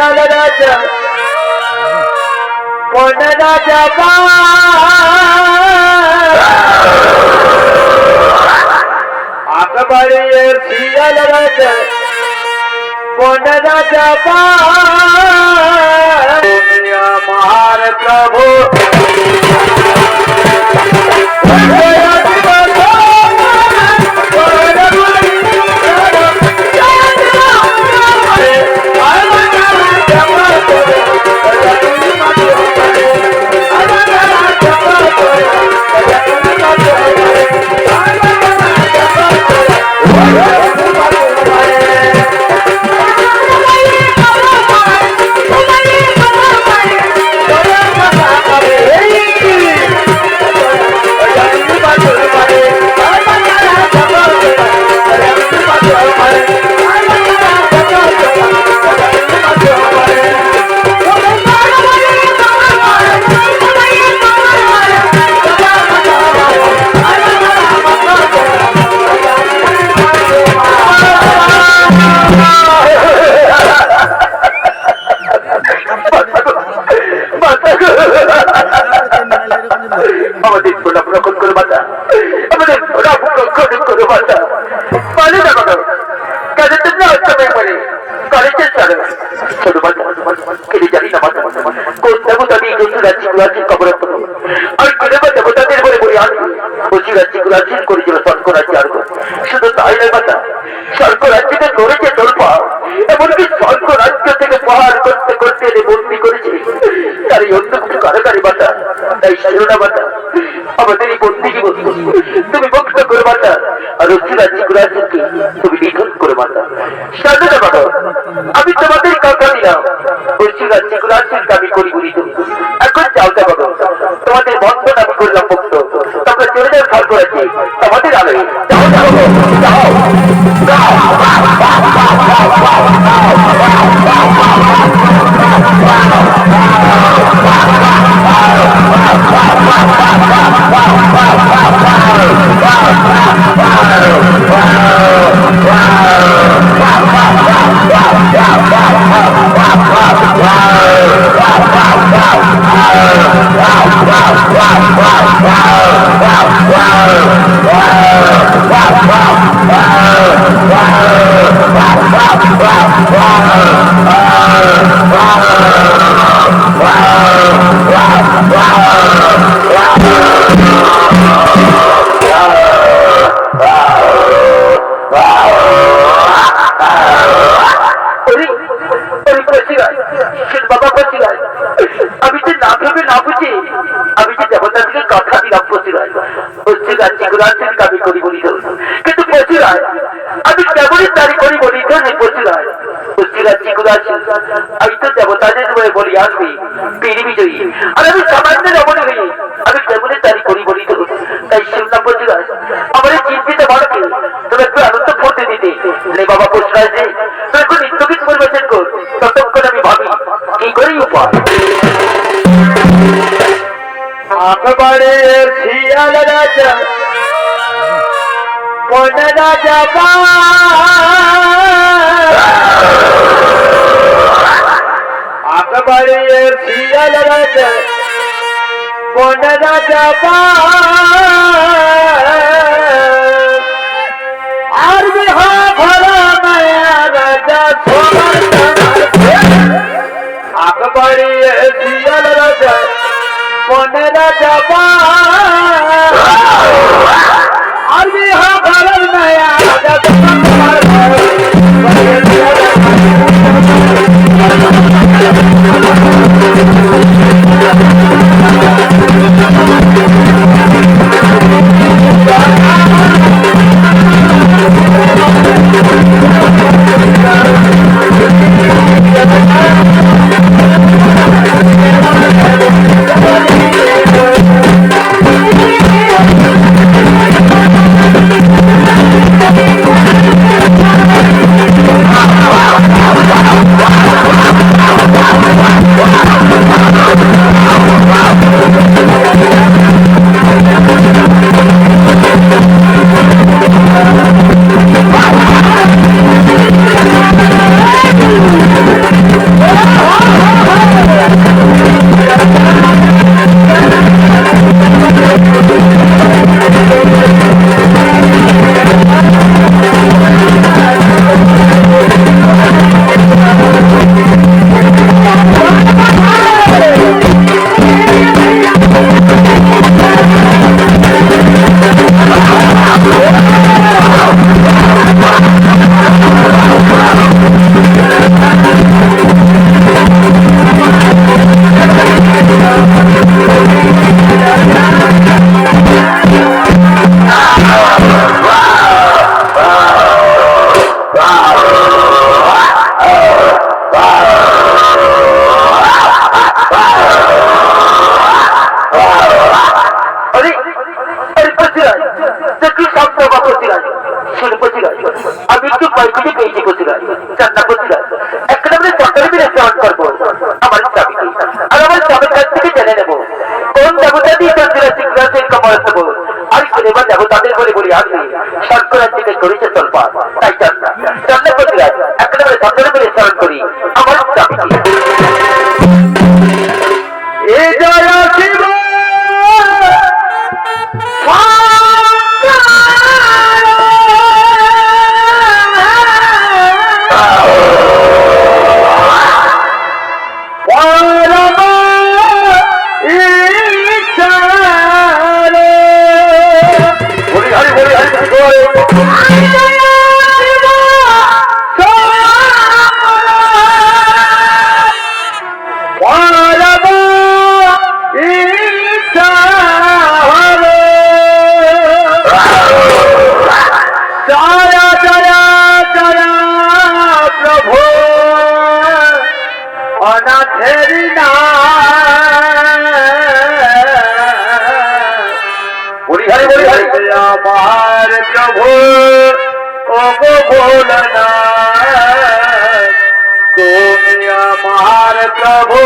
রাজা কোন রাজা আকবরে শিয়াল রাজা কোন রাজা প্রভু করেছিল শুধু তাই নয় বাচ্চা স্বর্গ রাজ্যকে করেছে তোলপা এমনকি স্বর্গ রাজ্য থেকে পাহাড় করতে করতে এনে বন্দি করেছে, তার এই অন্য কিছু কারাগারি বাতা তাই বাতা আমাদের এই বন্দিকে বস্তু তুমি মুক্ত করে বাতা আর অস্থি রাজ্যে গুলাচিনকে তুমি নিধন করে সাধনা বাবা আমি তোমাদের কথা দিলাম অস্থি রাজ্যে গুলাচিনকে আমি করি বলি তুমি Não! Não! Não! আমি যে না ভেবে না বুঝে, আমি যে দেবতাকে কথা দিলাম প্রতিগায় হচ্ছে গাছি গুলাছেন কাবি করি বলি। কিন্তু প্রতিগায় আমি কেমনই তারি করি বলি তো যে প্রতিগায় হচ্ছে গাছি গুলাছেন আমি তো দেবতাদের বলে বলি আসবি পীর বিজয়ী। আর আমি সামান্য রমণ হই। আমি কেমনই তারি করি বলি তো তাই শুনলাম প্রতিগায় আমার চিন্তিত বাড়কে তুমি একটু আনন্দ ফুটতে দিতে। নে বাবা প্রশ্রায় যে তুই একটু নিত্যগীত পরিবেশন কর। ততক্ষণ আমি ভাবি, কি করি উপায়? আকবরে আকবরে শিয়াল রাজা কোন রাজা আর বিহা ভরা মায়া রাজা আকবরে শিয়াল রাজা কোন রাজা বিদ্যুৎ বাড়ি থেকে পেয়েছি কোথায় চার অনাথের আমার প্রভু ও ভোলনা তুমি আমার প্রভু।